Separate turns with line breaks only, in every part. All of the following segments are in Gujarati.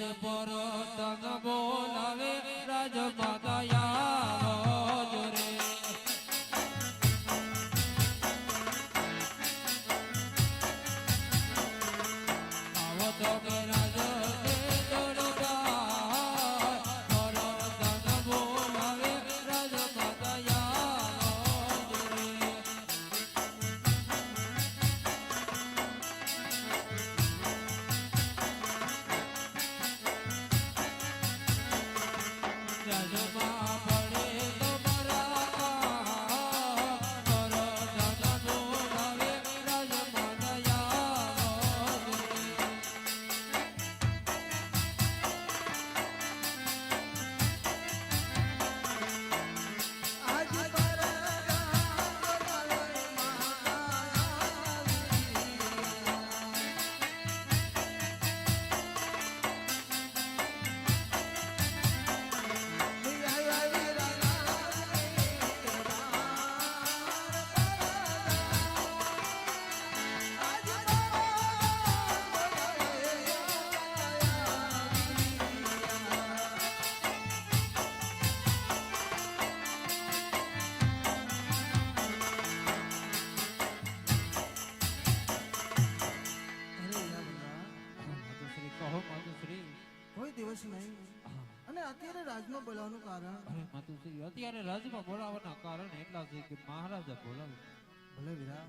યદ પર તન બોલાવે રાજમાતા આવો રાજમાં રાજમાં
બોલાવવાનું કારણ?
અરે માતુશ્રી અત્યારે રાજમાં બોલાવવાના કારણ એટલા છે કે મહારાજા બોલાવે.
ભલે વીરા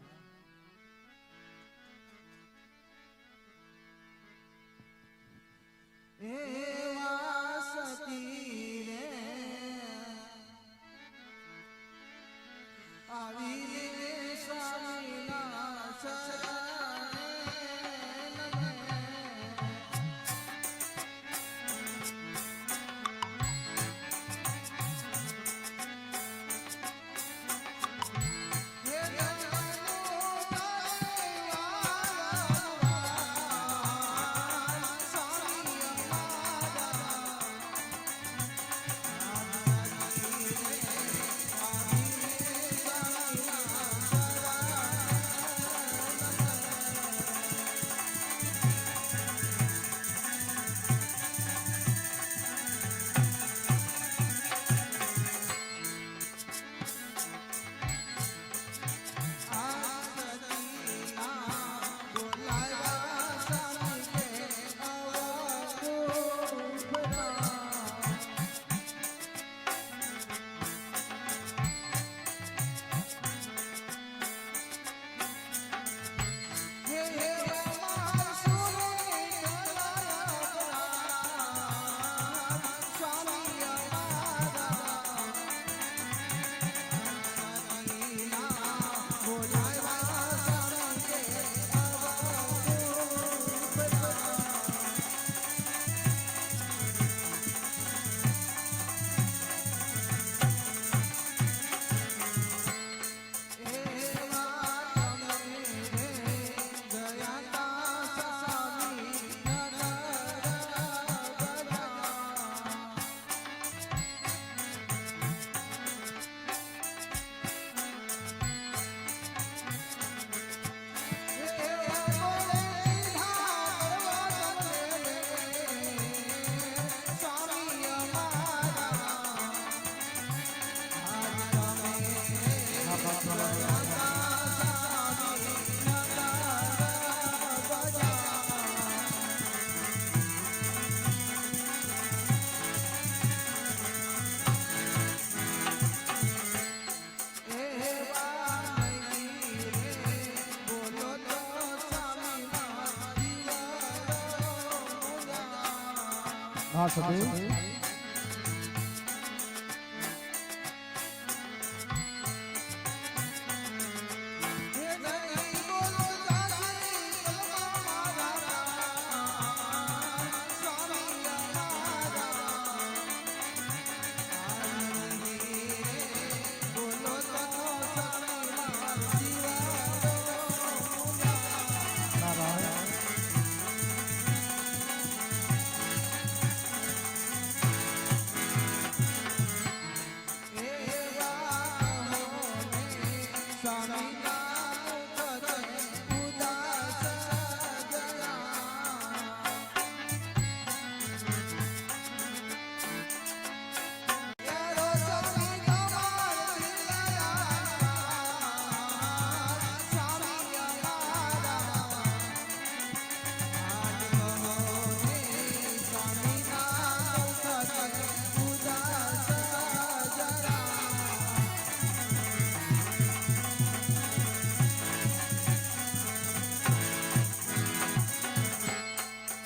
હા
સતી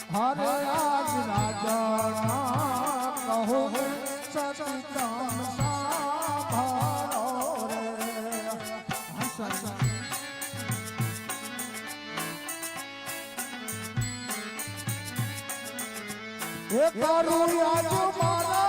હરે આજ રાજા કહો સતી તમ સાંભળો રે
હા સ્વામી
એ કરું આજ મારા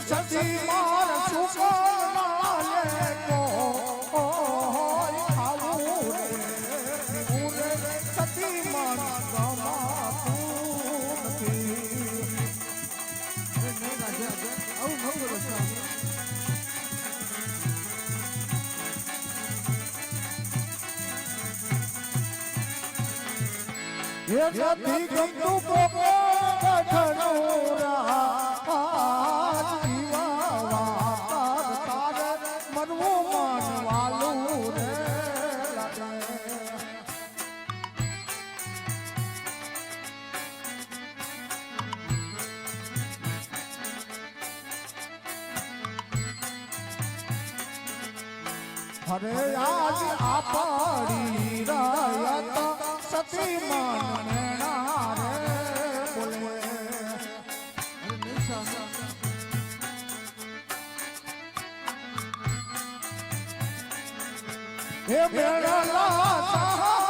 સતી માર સુકના લેતો હોય ખાવું રે રે સતી મન ગમાતું નથી
નહીં રાજા આવું ન કરો સ્વામી
એ સતી ગમતું પોકો કઠણોરા આજ હરે આજ આપડી રાયત સતી માનણા રે બોલે હે મેળલા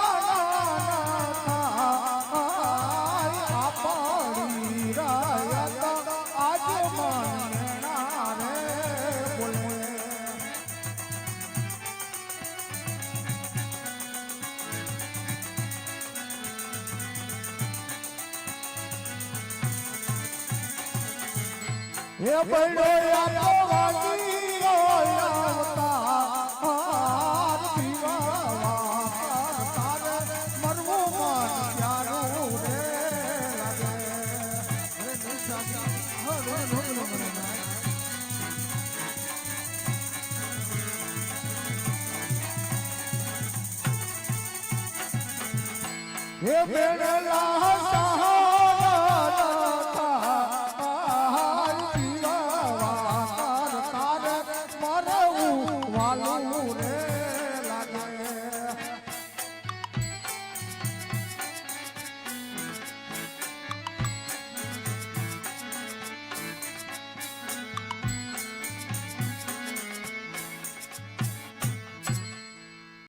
હે બેડલા આપો রে